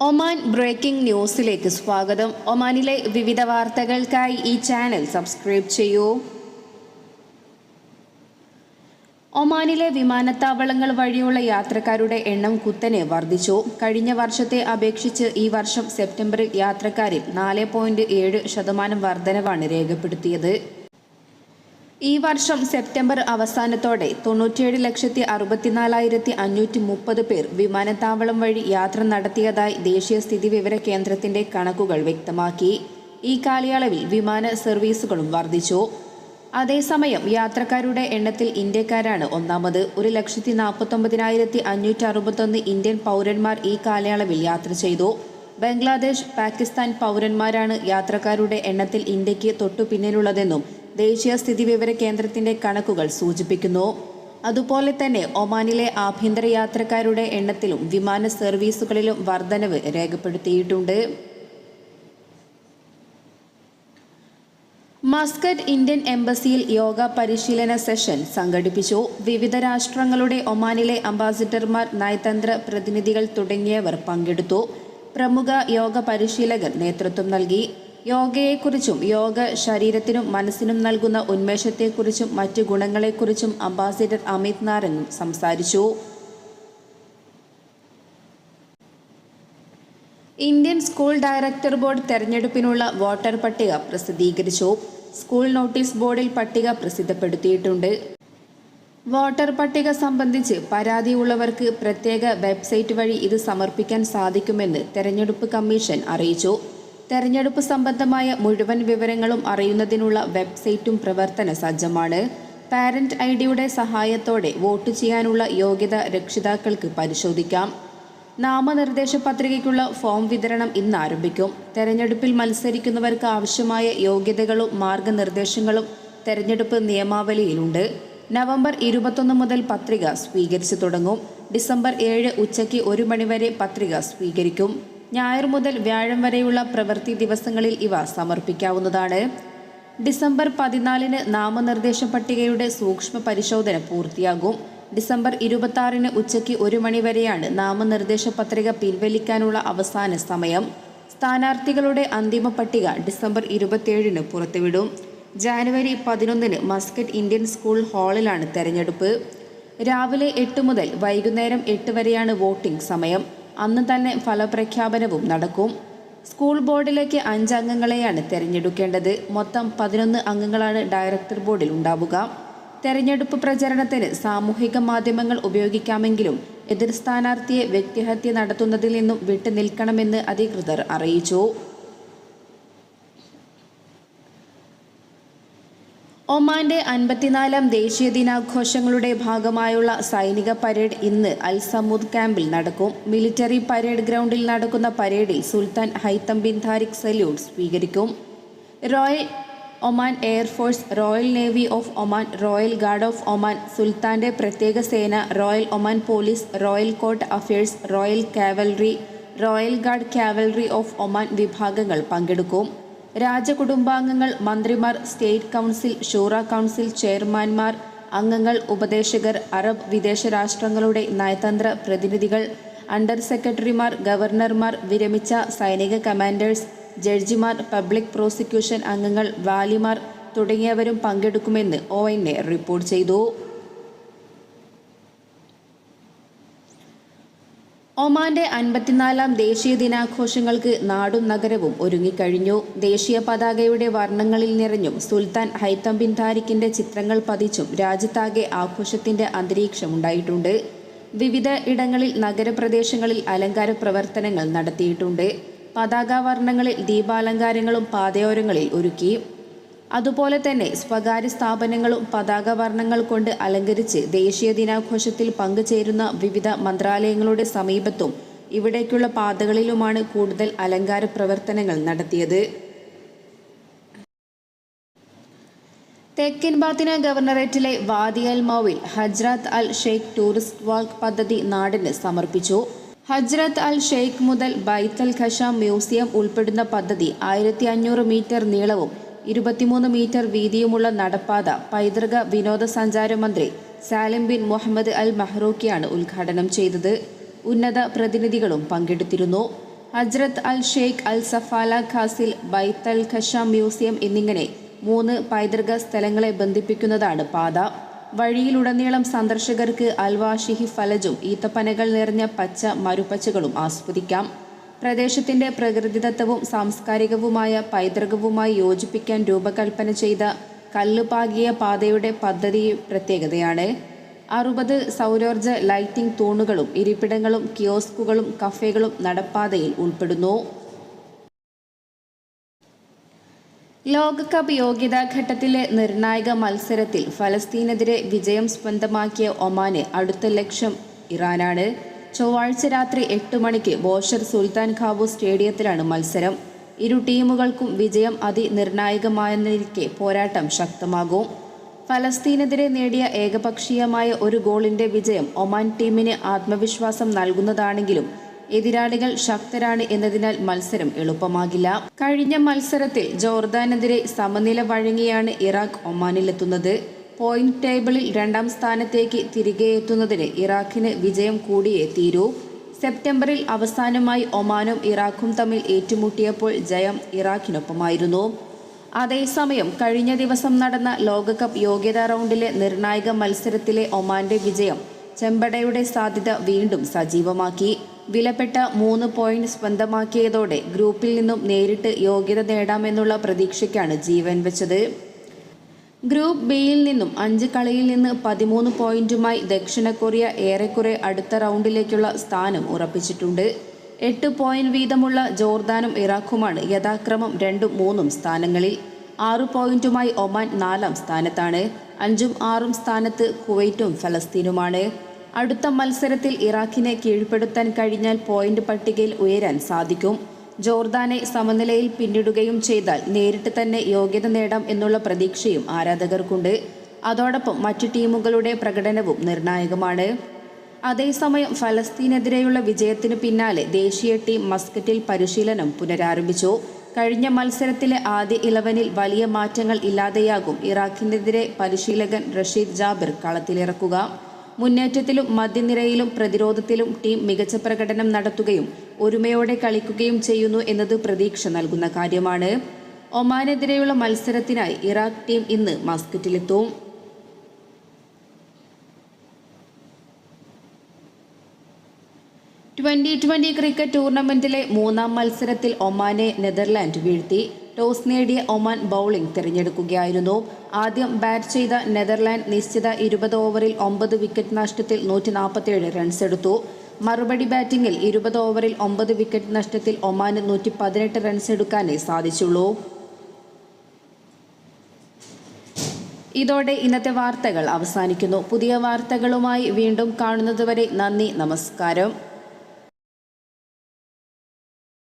Oman breaking ന്യൂസിലേക്ക് സ്വാഗതം. ഒമാനിലെ വിവിധ വാർത്തകൾക്കായി ഈ ചാനൽ സബ്സ്ക്രൈബ് ചെയ്യൂ. ഒമാനിലെ വിമാനത്താവളങ്ങൾ വഴിയുള്ള യാത്രക്കാരുടെ എണ്ണം കുത്തനെ വർദ്ധിച്ചു. കഴിഞ്ഞ വർഷത്തെ അപേക്ഷിച്ച് ഈ വർഷം സെപ്റ്റംബറിൽ യാത്രക്കാരിൽ നാല് ശതമാനം വർധനവാണ് രേഖപ്പെടുത്തിയത്. ഈ വർഷം സെപ്റ്റംബർ അവസാനത്തോടെ തൊണ്ണൂറ്റിയേഴ് ലക്ഷത്തി അറുപത്തിനാലായിരത്തി അഞ്ഞൂറ്റി മുപ്പത് പേർ വിമാനത്താവളം വഴി യാത്ര നടത്തിയതായി ദേശീയ സ്ഥിതി വിവര കേന്ദ്രത്തിന്റെ കണക്കുകൾ വ്യക്തമാക്കി. ഈ കാലയളവിൽ വിമാന സർവീസുകളും വർദ്ധിച്ചു. അതേസമയം യാത്രക്കാരുടെ എണ്ണത്തിൽ ഇന്ത്യക്കാരാണ് ഒന്നാമത്. ഒരു ലക്ഷത്തി നാൽപ്പത്തൊമ്പതിനായിരത്തി അഞ്ഞൂറ്റി അറുപത്തൊന്ന് ഇന്ത്യൻ പൗരന്മാർ ഈ കാലയളവിൽ യാത്ര ചെയ്തു. ബംഗ്ലാദേശ് പാകിസ്ഥാൻ പൗരന്മാരാണ് യാത്രക്കാരുടെ എണ്ണത്തിൽ ഇന്ത്യയ്ക്ക് തൊട്ടു പിന്നിലുള്ളതെന്നും ദേശീയ സ്ഥിതിവിവര കേന്ദ്രത്തിന്റെ കണക്കുകൾ സൂചിപ്പിക്കുന്നു. അതുപോലെ തന്നെ ഒമാനിലെ ആഭ്യന്തര യാത്രക്കാരുടെ എണ്ണത്തിലും വിമാന സർവീസുകളിലും വർധനവ് രേഖപ്പെടുത്തിയിട്ടുണ്ട്. മസ്കറ്റ് ഇന്ത്യൻ എംബസിയിൽ യോഗ പരിശീലന സെഷൻ സംഘടിപ്പിച്ചു. വിവിധ രാഷ്ട്രങ്ങളുടെ ഒമാനിലെ അംബാസിഡർമാർ നയതന്ത്ര പ്രതിനിധികൾ തുടങ്ങിയവർ പങ്കെടുത്തു. പ്രമുഖ യോഗ പരിശീലകർ നേതൃത്വം നൽകി. യോഗയെക്കുറിച്ചും യോഗ ശരീരത്തിനും മനസ്സിനും നൽകുന്ന ഉന്മേഷത്തെക്കുറിച്ചും മറ്റു ഗുണങ്ങളെക്കുറിച്ചും അംബാസിഡർ അമിത് നാരങ്ങും സംസാരിച്ചു. ഇന്ത്യൻ സ്കൂൾ ഡയറക്ടർ ബോർഡ് തെരഞ്ഞെടുപ്പിനുള്ള വോട്ടർ പട്ടിക പ്രസിദ്ധീകരിച്ചു. സ്കൂൾ നോട്ടീസ് ബോർഡിൽ പട്ടിക പ്രസിദ്ധപ്പെടുത്തിയിട്ടുണ്ട്. വോട്ടർ പട്ടിക സംബന്ധിച്ച് പരാതിയുള്ളവർക്ക് പ്രത്യേക വെബ്സൈറ്റ് വഴി ഇത് സമർപ്പിക്കാൻ സാധിക്കുമെന്ന് തെരഞ്ഞെടുപ്പ് കമ്മീഷൻ അറിയിച്ചു. തെരഞ്ഞെടുപ്പ് സംബന്ധമായ മുഴുവൻ വിവരങ്ങളും അറിയുന്നതിനുള്ള വെബ്സൈറ്റും പ്രവർത്തന സജ്ജമാണ്. പാരന്റ് ഐ ഡിയുടെ സഹായത്തോടെ വോട്ട് ചെയ്യാനുള്ള യോഗ്യത രക്ഷിതാക്കൾക്ക് പരിശോധിക്കാം. നാമനിർദ്ദേശ പത്രികയ്ക്കുള്ള ഫോം വിതരണം ഇന്ന് ആരംഭിക്കും. തെരഞ്ഞെടുപ്പിൽ മത്സരിക്കുന്നവർക്ക് ആവശ്യമായ യോഗ്യതകളും മാർഗനിർദ്ദേശങ്ങളും തെരഞ്ഞെടുപ്പ് നിയമാവലിയിലുണ്ട്. നവംബർ ഇരുപത്തൊന്ന് മുതൽ പത്രിക സ്വീകരിച്ചു തുടങ്ങും. ഡിസംബർ ഏഴ് ഉച്ചയ്ക്ക് ഒരു മണിവരെ പത്രിക സ്വീകരിക്കും. ഞായർ മുതൽ വ്യാഴം വരെയുള്ള പ്രവൃത്തി ദിവസങ്ങളിൽ ഇവ സമർപ്പിക്കാവുന്നതാണ്. ഡിസംബർ പതിനാലിന് നാമനിർദ്ദേശ പട്ടികയുടെ സൂക്ഷ്മ പരിശോധന പൂർത്തിയാകും. ഡിസംബർ ഇരുപത്തി ആറിന് ഉച്ചയ്ക്ക് ഒരു മണിവരെയാണ് നാമനിർദ്ദേശ പത്രിക പിൻവലിക്കാനുള്ള അവസാന സമയം. സ്ഥാനാർത്ഥികളുടെ അന്തിമ പട്ടിക ഡിസംബർ ഇരുപത്തിയേഴിന് പുറത്തുവിടും. ജാനുവരി പതിനൊന്നിന് മസ്കറ്റ് ഇന്ത്യൻ സ്കൂൾ ഹാളിലാണ് തെരഞ്ഞെടുപ്പ്. രാവിലെ എട്ട് മുതൽ വൈകുന്നേരം എട്ട് വരെയാണ് വോട്ടിംഗ് സമയം. അന്ന് തന്നെ ഫലപ്രഖ്യാപനവും നടക്കും. സ്കൂൾ ബോർഡിലേക്ക് അഞ്ച് അംഗങ്ങളെയാണ് തെരഞ്ഞെടുക്കേണ്ടത്. മൊത്തം പതിനൊന്ന് അംഗങ്ങളാണ് ഡയറക്ടർ ബോർഡിൽ ഉണ്ടാവുക. തെരഞ്ഞെടുപ്പ് പ്രചരണത്തിന് സാമൂഹിക മാധ്യമങ്ങൾ ഉപയോഗിക്കാമെങ്കിലും എതിർ സ്ഥാനാർത്ഥിയെ വ്യക്തിഹത്യ നടത്തുന്നതിൽ നിന്നും വിട്ടുനിൽക്കണമെന്ന് അധികൃതർ അറിയിച്ചു. ഒമാന്റെ അൻപത്തിനാലാം ദേശീയ ദിനാഘോഷങ്ങളുടെ ഭാഗമായുള്ള സൈനിക പരേഡ് ഇന്ന് അൽ സമൂദ് ക്യാമ്പിൽ നടക്കും. മിലിറ്ററി പരേഡ് ഗ്രൗണ്ടിൽ നടക്കുന്ന പരേഡിൽ സുൽത്താൻ ഹൈത്തം ബിൻ താരിഖ് സല്യൂട്ട് സ്വീകരിക്കും. Royal Oman air force Royal Navy of Oman Royal Guard of Oman സുൽത്താന്റെ പ്രത്യേക സേന Royal Oman police Royal Court Affairs Royal Cavalry Royal Guard Cavalry of Oman വിഭാഗങ്ങൾ പങ്കെടുക്കും. രാജകുടുംബാംഗങ്ങൾ മന്ത്രിമാർ സ്റ്റേറ്റ് കൗൺസിൽ ഷൂറ കൗൺസിൽ ചെയർമാൻമാർ അംഗങ്ങൾ ഉപദേശകർ അറബ് വിദേശ രാഷ്ട്രങ്ങളുടെ നയതന്ത്ര പ്രതിനിധികൾ അണ്ടർ സെക്രട്ടറിമാർ ഗവർണർമാർ വിരമിച്ച സൈനിക കമാൻഡേഴ്സ് ജഡ്ജിമാർ പബ്ലിക് പ്രോസിക്യൂഷൻ അംഗങ്ങൾ വാലിമാർ തുടങ്ങിയവരും പങ്കെടുക്കുമെന്ന് ഒ റിപ്പോർട്ട് ചെയ്തു. ഒമാന്റെ അൻപത്തിനാലാം ദേശീയ ദിനാഘോഷങ്ങൾക്ക് നാടും നഗരവും ഒരുങ്ങിക്കഴിഞ്ഞു. ദേശീയ പതാകയുടെ വർണങ്ങളിൽ നിറഞ്ഞും സുൽത്താൻ ഹൈത്തം ബിൻ താരിഖിന്റെ ചിത്രങ്ങൾ പതിച്ചും രാജ്യത്താകെ ആഘോഷത്തിന്റെ അന്തരീക്ഷമുണ്ടായിട്ടുണ്ട്. വിവിധ ഇടങ്ങളിൽ നഗരപ്രദേശങ്ങളിൽ അലങ്കാര പ്രവർത്തനങ്ങൾ നടത്തിയിട്ടുണ്ട്. പതാക വർണങ്ങളിൽ ദീപാലങ്കാരങ്ങളും പാതയോരങ്ങളിൽ ഒരുക്കി. അതുപോലെ തന്നെ സ്വകാര്യ സ്ഥാപനങ്ങളും പതാക വർണങ്ങൾ കൊണ്ട് അലങ്കരിച്ച് ദേശീയ ദിനാഘോഷത്തിൽ പങ്കുചേരുന്ന വിവിധ മന്ത്രാലയങ്ങളുടെ സമീപത്തും ഇവിടേക്കുള്ള പാതകളിലുമാണ് കൂടുതൽ അലങ്കാര പ്രവർത്തനങ്ങൾ നടത്തിയത്. തെക്കൻ Batinah ഗവർണറേറ്റിലെ Wadi Al Mawil Hajrat Al Sheikh tourist walk പദ്ധതി നാടിന് സമർപ്പിച്ചു. ഹജ്രത് അൽ ഷെയ്ഖ് മുതൽ ബൈത്തൽ ഖഷ മ്യൂസിയം ഉൾപ്പെടുന്ന പദ്ധതി ആയിരത്തി മീറ്റർ നീളവും ഇരുപത്തിമൂന്ന് മീറ്റർ വീതിയുമുള്ള നടപ്പാത പൈതൃക വിനോദസഞ്ചാര മന്ത്രി സാലിം ബിൻ മുഹമ്മദ് അൽ മഹ്റൂക്കിയാണ് ഉദ്ഘാടനം ചെയ്തത്. ഉന്നത പ്രതിനിധികളും പങ്കെടുത്തിരുന്നു. ഹജ്രത് അൽ ഷെയ്ഖ് അൽ സഫാല ഖാസിൽ ബൈത്ത് അൽ ഖഷ മ്യൂസിയം എന്നിങ്ങനെ മൂന്ന് പൈതൃക സ്ഥലങ്ങളെ ബന്ധിപ്പിക്കുന്നതാണ് പാത. വഴിയിലുടനീളം സന്ദർശകർക്ക് അൽവാഷിഹി ഫലജും ഈത്തപ്പനകൾ നിറഞ്ഞ പച്ച മരുപ്പച്ചകളും ആസ്വദിക്കാം. പ്രദേശത്തിന്റെ പ്രകൃതിദത്തവും സാംസ്കാരികവുമായ പൈതൃകവുമായി യോജിപ്പിക്കാൻ രൂപകൽപ്പന ചെയ്ത കല്ലുപാകിയ പാതയുടെ പദ്ധതി പ്രത്യേകതയാണ്. അറുപത് സൗരോർജ ലൈറ്റിംഗ് തൂണുകളും ഇരിപ്പിടങ്ങളും കിയോസ്കുകളും കഫേകളും നടപ്പാതയിൽ ഉൾപ്പെടുന്നു. ലോകകപ്പ് യോഗ്യതാ ഘട്ടത്തിലെ നിർണായക മത്സരത്തിൽ ഫലസ്തീനെതിരെ വിജയം സ്വന്തമാക്കിയ ഒമാന് അടുത്ത ലക്ഷ്യം ഇറാനാണ്. ചൊവ്വാഴ്ച രാത്രി എട്ട് മണിക്ക് ബോഷർ സുൽത്താൻ ഖാബു സ്റ്റേഡിയത്തിലാണ് മത്സരം. ഇരു ടീമുകൾക്കും വിജയം അതിനിർണായകമായെന്നിരിക്കെ പോരാട്ടം ശക്തമാകും. ഫലസ്തീനെതിരെ നേടിയ ഏകപക്ഷീയമായ ഒരു ഗോളിന്റെ വിജയം ഒമാൻ ടീമിന് ആത്മവിശ്വാസം നൽകുന്നതാണെങ്കിലും എതിരാളികൾ ശക്തരാണ് എന്നതിനാൽ മത്സരം എളുപ്പമാകില്ല. കഴിഞ്ഞ മത്സരത്തിൽ ജോർദാനെതിരെ സമനില വഴങ്ങിയാണ് ഇറാഖ് ഒമാനിലെത്തുന്നത്. പോയിന്റ് ടേബിളിൽ രണ്ടാം സ്ഥാനത്തേക്ക് തിരികെ എത്തുന്നതിന് ഇറാഖിന് വിജയം കൂടിയേ തീരൂ. സെപ്റ്റംബറിൽ അവസാനമായി ഒമാനും ഇറാഖും തമ്മിൽ ഏറ്റുമുട്ടിയപ്പോൾ ജയം ഇറാഖിനൊപ്പമായിരുന്നു. അതേസമയം കഴിഞ്ഞ ദിവസം നടന്ന ലോകകപ്പ് യോഗ്യതാ റൗണ്ടിലെ നിർണായക മത്സരത്തിലെ ഒമാന്റെ വിജയം ചെമ്പടയുടെ സാധ്യത വീണ്ടും സജീവമാക്കി. വിലപ്പെട്ട മൂന്ന് പോയിന്റ് സ്വന്തമാക്കിയതോടെ ഗ്രൂപ്പിൽ നിന്നും നേരിട്ട് യോഗ്യത നേടാമെന്നുള്ള പ്രതീക്ഷയ്ക്കാണ് ജീവൻ വെച്ചത്. ഗ്രൂപ്പ് ബിയിൽ നിന്നും അഞ്ച് കളിയിൽ നിന്ന് പതിമൂന്ന് പോയിന്റുമായി ദക്ഷിണ കൊറിയ ഏറെക്കുറെ അടുത്ത റൗണ്ടിലേക്കുള്ള സ്ഥാനം ഉറപ്പിച്ചിട്ടുണ്ട്. എട്ട് പോയിന്റ് വീതമുള്ള ജോർദാനും ഇറാഖുമാണ് യഥാക്രമം രണ്ടും മൂന്നും സ്ഥാനങ്ങളിൽ. ആറു പോയിന്റുമായി ഒമാൻ നാലാം സ്ഥാനത്താണ്. അഞ്ചും ആറും സ്ഥാനത്ത് കുവൈറ്റും ഫലസ്തീനുമാണ്. അടുത്ത മത്സരത്തിൽ ഇറാഖിനെ കീഴ്പ്പെടുത്താൻ കഴിഞ്ഞാൽ പോയിന്റ് പട്ടികയിൽ ഉയരാൻ സാധിക്കും. ജോർദാനെ സമനിലയിൽ പിന്നിടുകയും ചെയ്താൽ നേരിട്ട് തന്നെ യോഗ്യത നേടാം എന്നുള്ള പ്രതീക്ഷയും ആരാധകർക്കുണ്ട്. അതോടൊപ്പം മറ്റു ടീമുകളുടെ പ്രകടനവും നിർണായകമാണ്. അതേസമയം ഫലസ്തീനെതിരെയുള്ള വിജയത്തിനു പിന്നാലെ ദേശീയ ടീം മസ്കറ്റിൽ പരിശീലനം പുനരാരംഭിച്ചു. കഴിഞ്ഞ മത്സരത്തിലെ ആദ്യ ഇലവനിൽ വലിയ മാറ്റങ്ങൾ ഇല്ലാതെയാകും ഇറാഖിനെതിരെ പരിശീലകൻ റഷീദ് ജാബിർ കളത്തിലിറക്കുക. മുന്നേറ്റത്തിലും മധ്യനിരയിലും പ്രതിരോധത്തിലും ടീം മികച്ച പ്രകടനം നടത്തുകയും ഒരുമയോടെ കളിക്കുകയും ചെയ്യുന്നു എന്നത് പ്രതീക്ഷ നൽകുന്ന കാര്യമാണ്. ഒമാനെതിരെയുള്ള മത്സരത്തിനായി ഇറാഖ് ടീം ഇന്ന് മസ്കറ്റിലെത്തും. ട്വന്റി ട്വന്റി ക്രിക്കറ്റ് ടൂർണമെന്റിലെ മൂന്നാം മത്സരത്തിൽ ഒമാനെ നെതർലാൻഡ് വീഴ്ത്തി. ടോസ് നേടിയ ഒമാൻ ബൗളിംഗ് തിരഞ്ഞെടുക്കുകയായിരുന്നു. ആദ്യം ബാറ്റ് ചെയ്ത നെതർലാൻഡ് നിശ്ചിത ഇരുപത് ഓവറിൽ ഒമ്പത് വിക്കറ്റ് നഷ്ടത്തിൽ നൂറ്റി റൺസ് എടുത്തു മറുപടി ബാറ്റിംഗിൽ ഇരുപത് ഓവറിൽ ഒമ്പത് വിക്കറ്റ് നഷ്ടത്തിൽ ഒമാന് നൂറ്റി പതിനെട്ട് റൺസ് എടുക്കാനേ സാധിച്ചുള്ളൂ. ഇതോടെ ഇന്നത്തെ വാർത്തകൾ അവസാനിക്കുന്നു. പുതിയ വാർത്തകളുമായി വീണ്ടും കാണുന്നതുവരെ നന്ദി നമസ്കാരം.